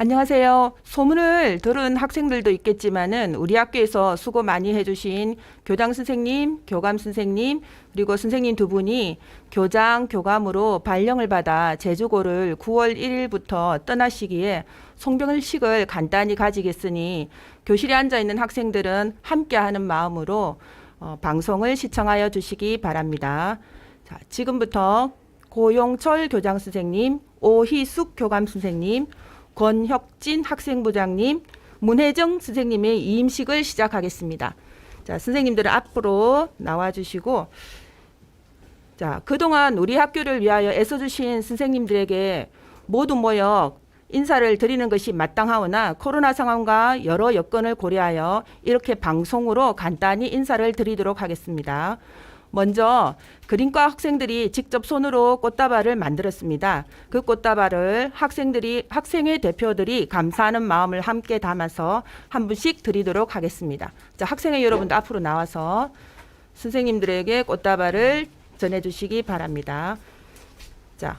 안녕하세요. 소문을 들은 학생들도 있겠지만은 우리 학교에서 수고 많이 해주신 교장 선생님, 교감 선생님, 그리고 선생님 두 분이 교장, 교감으로 발령을 받아 제주고를 9월 1일부터 떠나시기에 송병일식을 간단히 가지겠으니 교실에 앉아 있는 학생들은 함께하는 마음으로 어, 방송을 시청하여 주시기 바랍니다. 자, 지금부터 고용철 교장 선생님, 오희숙 교감 선생님, 권혁진 학생부장님, 문혜정 선생님의 이임식을 시작하겠습니다. 자, 선생님들은 앞으로 나와 주시고, 자, 그동안 우리 학교를 위하여 애써 주신 선생님들에게 모두 모여 인사를 드리는 것이 마땅하오나 코로나 상황과 여러 여건을 고려하여 이렇게 방송으로 간단히 인사를 드리도록 하겠습니다. 먼저 그림과 학생들이 직접 손으로 꽃다발을 만들었습니다. 그 꽃다발을 학생들이 학생의 대표들이 감사하는 마음을 함께 담아서 한 분씩 드리도록 하겠습니다. 자, 학생회 여러분도 앞으로 나와서 선생님들에게 꽃다발을 전해 주시기 바랍니다. 자,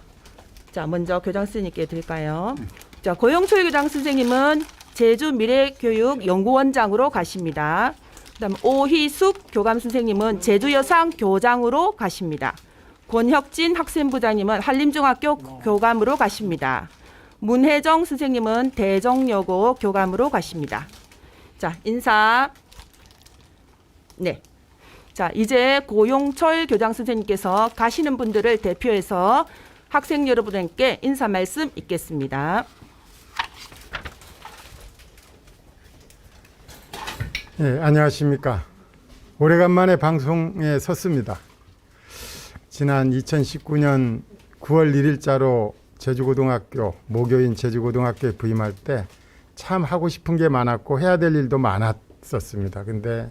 자, 먼저 교장 선생님께 드릴까요? 자, 고영철 교장 선생님은 제주 미래교육 연구원장으로 가십니다. 그다음 오희숙 교감 선생님은 제주여상 교장으로 가십니다. 권혁진 학생부장님은 한림중학교 교감으로 가십니다. 문혜정 선생님은 대정여고 교감으로 가십니다. 자, 인사. 네. 자, 이제 고용철 교장 선생님께서 가시는 분들을 대표해서 학생 여러분께 인사 말씀 있겠습니다. 예, 안녕하십니까. 오래간만에 방송에 섰습니다. 지난 2019년 9월 1일자로 제주고등학교, 모교인 제주고등학교에 부임할 때 참 하고 싶은 게 많았고 해야 될 일도 많았었습니다. 근데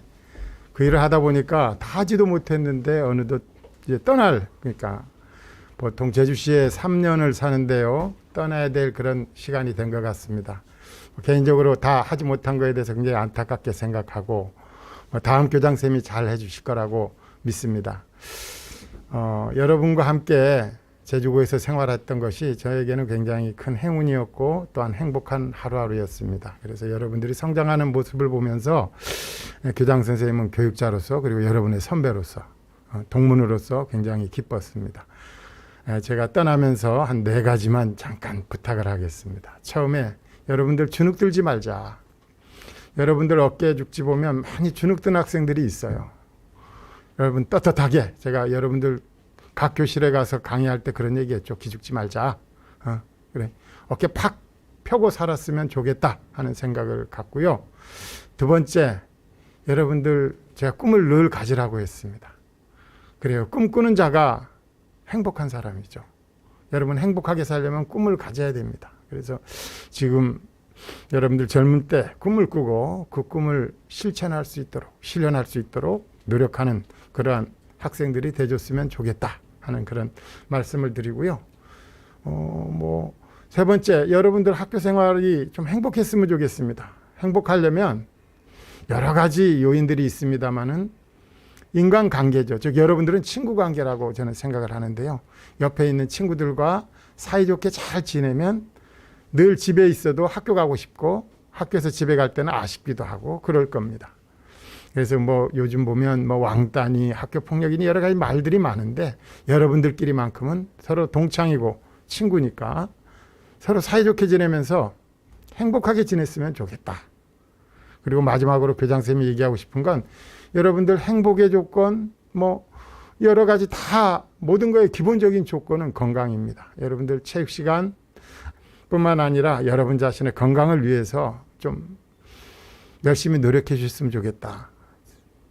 그 일을 하다 보니까 다 하지도 못했는데 어느덧 이제 떠날, 그러니까 보통 제주시에 3년을 사는데요. 떠나야 될 그런 시간이 된 것 같습니다. 개인적으로 다 하지 못한 거에 대해서 굉장히 안타깝게 생각하고 뭐 다음 교장쌤이 잘 해주실 거라고 믿습니다. 어, 여러분과 함께 제주고에서 생활했던 것이 저에게는 굉장히 큰 행운이었고 또한 행복한 하루하루였습니다. 그래서 여러분들이 성장하는 모습을 보면서 교장 선생님은 교육자로서 그리고 여러분의 선배로서 어, 동문으로서 굉장히 기뻤습니다. 에, 제가 떠나면서 한 네 가지만 잠깐 부탁을 하겠습니다. 처음에 여러분들 주눅 들지 말자. 여러분들 어깨에 죽지 보면 많이 주눅 든 학생들이 있어요. 여러분 떳떳하게 제가 여러분들 각 교실에 가서 강의할 때 그런 얘기했죠. 기죽지 말자. 어, 그래 어깨 팍 펴고 살았으면 좋겠다 하는 생각을 갖고요. 두 번째 여러분들 제가 꿈을 늘 가지라고 했습니다. 그래요. 꿈꾸는 자가 행복한 사람이죠. 여러분 행복하게 살려면 꿈을 가져야 됩니다. 그래서 지금 여러분들 젊은 때 꿈을 꾸고 그 꿈을 실천할 수 있도록 실현할 수 있도록 노력하는 그러한 학생들이 되줬으면 좋겠다 하는 그런 말씀을 드리고요. 어, 뭐, 세 번째, 여러분들 학교 생활이 좀 행복했으면 좋겠습니다. 행복하려면 여러 가지 요인들이 있습니다만은 인간관계죠. 즉, 여러분들은 친구 관계라고 저는 생각을 하는데요. 옆에 있는 친구들과 사이좋게 잘 지내면 늘 집에 있어도 학교 가고 싶고 학교에서 집에 갈 때는 아쉽기도 하고 그럴 겁니다. 그래서 뭐 요즘 보면 뭐 왕따니 학교 폭력이니 여러 가지 말들이 많은데 여러분들끼리만큼은 서로 동창이고 친구니까 서로 사이좋게 지내면서 행복하게 지냈으면 좋겠다. 그리고 마지막으로 교장쌤이 얘기하고 싶은 건 여러분들 행복의 조건 뭐 여러 가지 다 모든 거의 기본적인 조건은 건강입니다. 여러분들 체육 시간 뿐만 아니라 여러분 자신의 건강을 위해서 좀 열심히 노력해 주셨으면 좋겠다.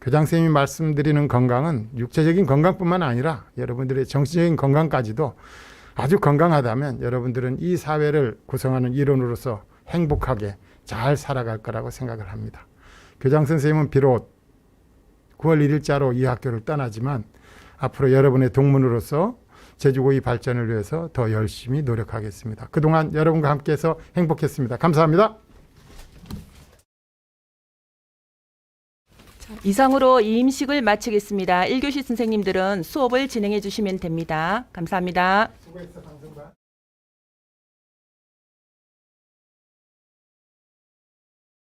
교장선생님이 말씀드리는 건강은 육체적인 건강뿐만 아니라 여러분들의 정신적인 건강까지도 아주 건강하다면 여러분들은 이 사회를 구성하는 일원으로서 행복하게 잘 살아갈 거라고 생각을 합니다. 교장 선생님은 비록 9월 1일자로 이 학교를 떠나지만 앞으로 여러분의 동문으로서 제주고의 발전을 위해서 더 열심히 노력하겠습니다. 그동안 여러분과 함께해서 행복했습니다. 감사합니다. 이상으로 이 임식을 마치겠습니다. 1교시 선생님들은 수업을 진행해 주시면 됩니다. 감사합니다. 수고했어.